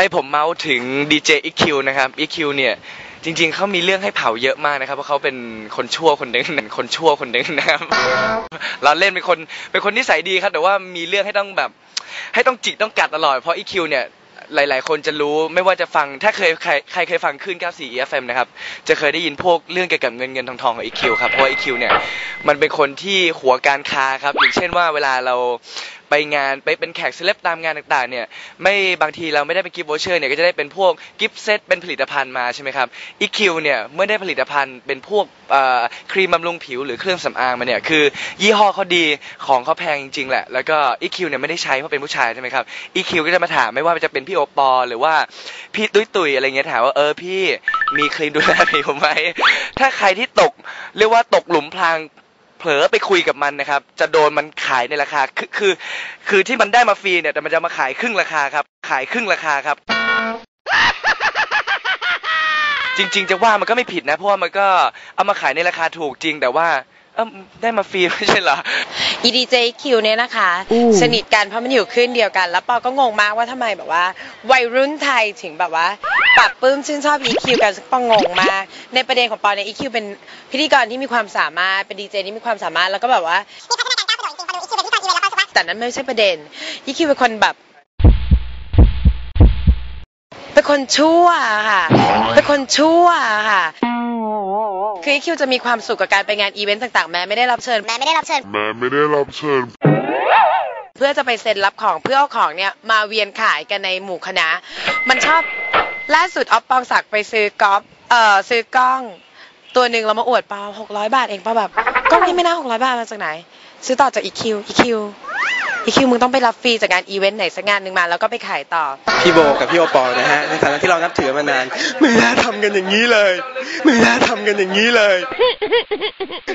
ให้ผมเมาส์ถึงดีเจ EQ นะครับ EQ เนี่ยจริงๆเขามีเรื่องให้เผาเยอะมากนะครับ เพราะเขาเป็นคนชั่วคนหนึ่งคนชั่วคนหนึ่งนะครับเราเล่นเป็นคนเป็นคนนิสัยดีครับ แต่ว่ามีเรื่องให้ต้องแบบ ให้ต้องจิกต้องกัดตลอด เพราะ EQ เนี่ยหลาย ๆ คนจะรู้ไม่ว่าจะฟังถ้าเคยใครใครเคยฟังขึ้น 94 EFM นะครับ จะเคยได้ยินพวกเรื่องเกี่ยวกับเงินเงินทองทองของ EQ ครับ เพราะ EQ เนี่ย มันเป็นคนที่หัวการค้าครับ อย่างเช่นว่าเวลาเราไปงานไปเป็นแขกเซเลบตามงานต่างๆเนี่ยไม่บางทีเราไม่ได้เป็นกิฟต์วอเชอร์เนี่ยก็จะได้เป็นพวกกิฟต์เซตเป็นผลิตภัณฑ์มาใช่ไหมครับ EQ เนี่ยเมื่อได้ผลิตภัณฑ์เป็นพวกครีมบำรุงผิวหรือเครื่องสำอางมาเนี่ยคือ ยี่ห้อเขาดีของเขาแพงจริงๆแหละแล้วก็ EQ เนี่ยไม่ได้ใช้เพราะเป็นผู้ชายใช่ไหมครับ EQ ก็จะมาถามไม่ว่าจะเป็นพี่โอปอลหรือว่าพี่ตุ้ยตุยอะไรเงี้ยถามว่าเออพี่มีครีมดูแลผิวไหมถ้าใครที่ตกเรียกว่าตกหลุมพราง เผลอไปคุยกับมันนะครับ จะโดนมันขายในราคาคือคือ คือที่มันได้มาฟรีเนี่ยแต่มันจะมาขายครึ่งราคาครับ ขายครึ่งราคาครับ จริง ๆ จะว่ามันก็ไม่ผิดนะ เพราะว่ามันก็เอามาขายในราคาถูกจริงแต่ว่า เออได้มาฟรีไม่ใช่เหรอ EDJ Q เนี่ยนะคะอู้สนิทกันเพราะมันอยู่ขึ้นเดียวกัน แล้วปอก็งงมากว่าทำไมแบบว่า วัยรุ่นไทยถึงแบบว่าปรับปลื้มชื่นชอบ EQ กันซึ่งปองงมาก ในประเด็นของปอเนี่ย EQ เป็นพิธีกรที่มีความสามารถเป็นดีเจที่มีความสามารถแล้วก็แบบว่าแต่นั้นไม่ใช่ประเด็น EQ เป็นคนแบบเป็นคนชั่วค่ะเป็นคนชั่วค่ะ คือ EQ จะมีความสุขกับการไปงานอีเวนต์ต่างๆ แม้ไม่ได้รับเชิญ แม้ไม่ได้รับเชิญ แม่ไม่ได้รับเชิญ เพื่อจะไปเซ็นรับของเพื่อเอาของเนี่ยมาเวียนขายกันในหมู่คณะ มันชอบล่าสุดออฟปองศักดิ์ไปซื้อกอล์ฟเอ่อซื้อกล้อง ตัวหนึ่งเรามาอวดเปาหกร้อยบาทเองเปาแบบกล้องนี้ไม่น่าหกร้อยบาทมาจากไหน ซื้อต่อจากอีคิวอีคิว อีคิวมึงต้องไปรับฟรีจากงานอีเวนต์ไหนสักงานหนึ่งมาแล้วก็ไปขายต่อ พี่โบกับพี่โอปอล์นะฮะในฐานะที่เรานับถือมานาน ไม่น่าทำกันอย่างนี้เลย ไม่น่าทำกันอย่างนี้เลย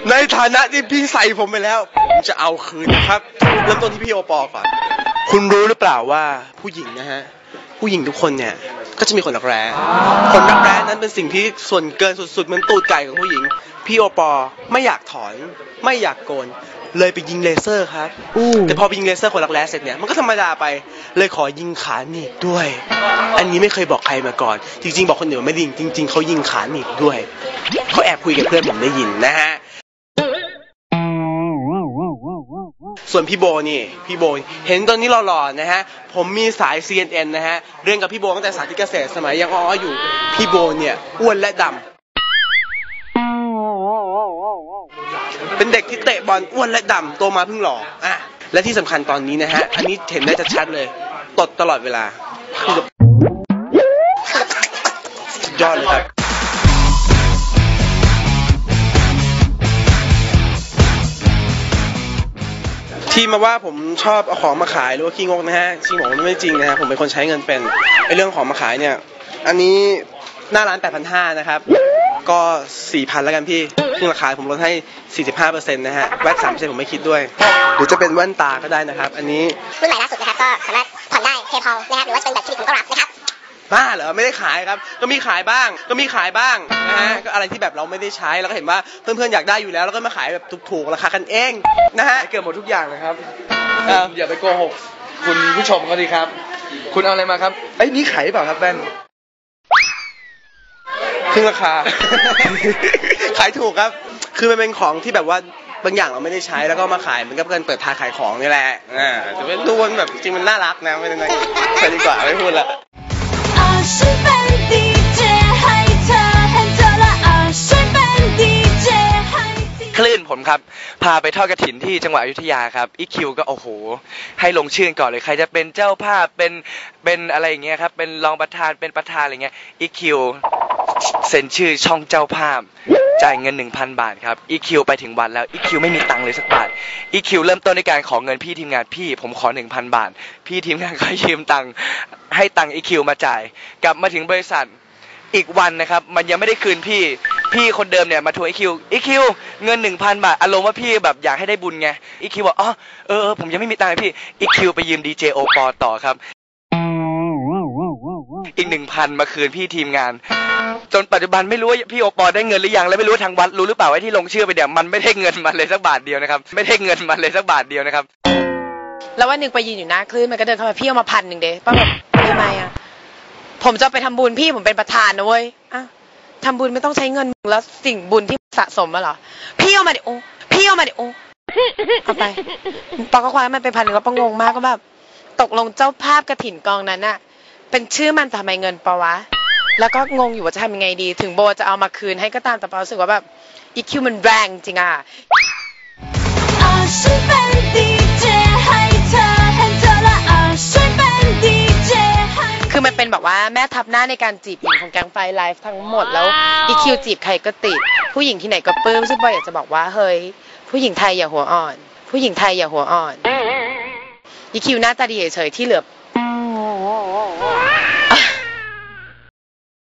ในฐานะที่พี่ใส่ผมไปแล้วผมจะเอาคืนนะครับเริ่มต้นที่พี่โอปอล์ก่อนคุณรู้หรือเปล่าว่าผู้หญิงนะฮะผู้หญิงทุกคนเนี่ยก็จะมีขนรักแร้ขนรักแร้นั้นเป็นสิ่งที่ส่วนเกินสุดๆเหมือนตูดไก่ของผู้หญิง พี่โอปอล์ไม่อยากถอน ไม่อยากโกน เลยไปยิงเลเซอร์ครับแต่พอไปยิงเลเซอร์ขนรักแร้เสร็จเนี่ยมันก็ธรรมดาไปเลยขอยิงขาหนีบด้วย อันนี้ไม่เคยบอกใครมาก่อน จริง ๆ บอกคนอื่นว่าไม่ไดยิงจริง ๆเขายิงขาหนีบด้วยเขาแอบคุยกับเพื่อนผมได้ยินนะฮะส่วนพี่โบนี่พี่โบเห็นตอนนี้หล่อๆนะฮะผมมีสาย CNN นะฮะเรียนกับพี่โบตั้งแต่สาธิตเกษตรสมัยยังอ้อๆอยู่พี่โบเนี่ยอ้วนและดำ เป็นเด็กที่เตะบอลอ้วนและดำโตมาเพิ่งหล่ออะและที่สำคัญตอนนี้นะฮะ อันนี้เห็นได้ชัดๆเลย ตดตลอดเวลาคือแบบสุดยอดเลยครับที่มาว่าผมชอบเอาของมาขายหรือว่าขี้งกนะฮะจริงๆผมไม่จริงนะฮะผมเป็นคนใช้เงินเป็นไอเรื่องของมาขายเนี่ย อันนี้หน้าร้าน8,500นะครับ ก็4,000แล้วกันพี่ ซึ่งราคาผมลดให้ 45%นะฮะแวต3%ผมไม่คิดด้วย หรือจะเป็นแว่นตาก็ได้นะครับ อันนี้รุ่นใหม่ล่าสุดนะครับก็สามารถผ่อนได้เพย์พอลนะครับหรือว่าจะเป็นแบบเครดิตผมก็รับนะครับบ้าเหรอไม่ได้ขายครับ ก็มีขายบ้าง ก็มีขายบ้างนะฮะก็อะไรที่แบบเราไม่ได้ใช้แล้วก็เห็นว่าเพื่อนๆอยากได้อยู่แล้ว แล้วก็มาขายแบบถูกๆราคากันเองนะฮะเกือบหมดทุกอย่างนะครับเอออย่าไปโกหกคุณผู้ชมเขาดีครับ คุณเอาอะไรมาครับไอ้ยนี่ขายหรือเปล่าครับแว่น ครึ่งราคา ขายถูกครับ คือมันเป็นของที่แบบว่าบางอย่างเราไม่ได้ใช้แล้วก็มาขายเหมันก็เพื่อนเปิดทางขายของนี่แหละอ่าจะเป็นดูมันแบบจริงมันน่ารักนะไม่เป็นไรไปดีกว่าไม่พูดละอาฉันเป็นดีเจให้เธอเห็นเธอและอาฉันเป็นดีเจให้ดีคลื่นผมครับ พาไปทอดกระถินที่จังหวัดอยุธยาครับอีคิวก็โอ้โห ให้ลงชื่อก่อนเลยใครจะเป็นเจ้าภาพเป็นเป็นอะไรอย่างเงี้ยครับเป็นรองประธานเป็นประธานอะไรเงี้ยอีคิว เซ็นชื่อช่องเจ้าภาพ จ่ายเงิน 1,000 บาทครับ EQ ไปถึงวันแล้ว EQ ไม่มีตังค์เลยสักบาท EQ เริ่มต้นในการขอเงินพี่ทีมงานพี่ผมขอ 1,000 บาท พี่ทีมงานก็ยืมตังค์ให้ตังค์ EQ มาจ่าย กลับมาถึงบริษัทอีกวันนะครับ มันยังไม่ได้คืนพี่พี่คนเดิมเนี่ยมาทวงอีคิวอีคิวเงินหนึ่งพันบาทอารมณ์ว่าพี่แบบอยากให้ได้บุญไงอีคิวบอกอ๋อเออผมยังไม่มีตังค์พี่อีคิวไปยืมดีเจโอปอต่อครับ อีกหนึ่งพันมาคืนพี่ทีมงาน จนปัจจุบันไม่รู้ว่าพี่โอปอได้เงินหรือยังและไม่รู้ว่าทางวัดรู้หรือเปล่าว่าที่ลงชื่อไปเนี่ยมันไม่ได้เงินมาเลยสักบาทเดียวนะครับไม่ได้เงินมาเลยสักบาทเดียวนะครับแล้ววันหนึ่งไปยืนอยู่หน้าคลื่นมันก็เดินเข้ามาพี่เอามาพันหนึ่งเด้ป้าบอกทำไมอะผมจะไปทำบุญพี่ผมเป็นประธานนะเว้ยอะทำบุญไม่ต้องใช้เงินมึงแล้วสิ่งบุญที่สะสมมาเหรอพี่เอามาดิโอ้พี่เอามาดิโอ้เอาไปปอก็คว้ามันไปพันหนึ่งแล้วปองงมากก็แบบตกลงเจ้าภาพกระถิ่นกองนั้นน่ะเป็นชื่อมันแต่ทำไมเงินปะวะ แล้วก็งงอยู่ว่าจะทำยังไงดี ถึงโบจะเอามาคืนให้ก็ตามแต่ปอรู้สึกว่าแบบอีคิวมันแรงจริงอะอาฉันเป็นดีเจให้เธอเห็นเธอและอาฉันเป็นดีเจให้คือมันเป็นแบบว่าแม่ทับหน้าในการจีบหญิงของแก๊งไฟไลฟ์ทั้งหมดแล้วอีคิวจีบใครก็ติด ผู้หญิงที่ไหนก็ปลื้มซึ่งบอยอยากจะบอกว่าเฮ้ยผู้หญิงไทยอย่าหัวอ่อน ผู้หญิงไทยอย่าหัวอ่อนอีคิวหน้าตาดีเฉยๆที่เหลือ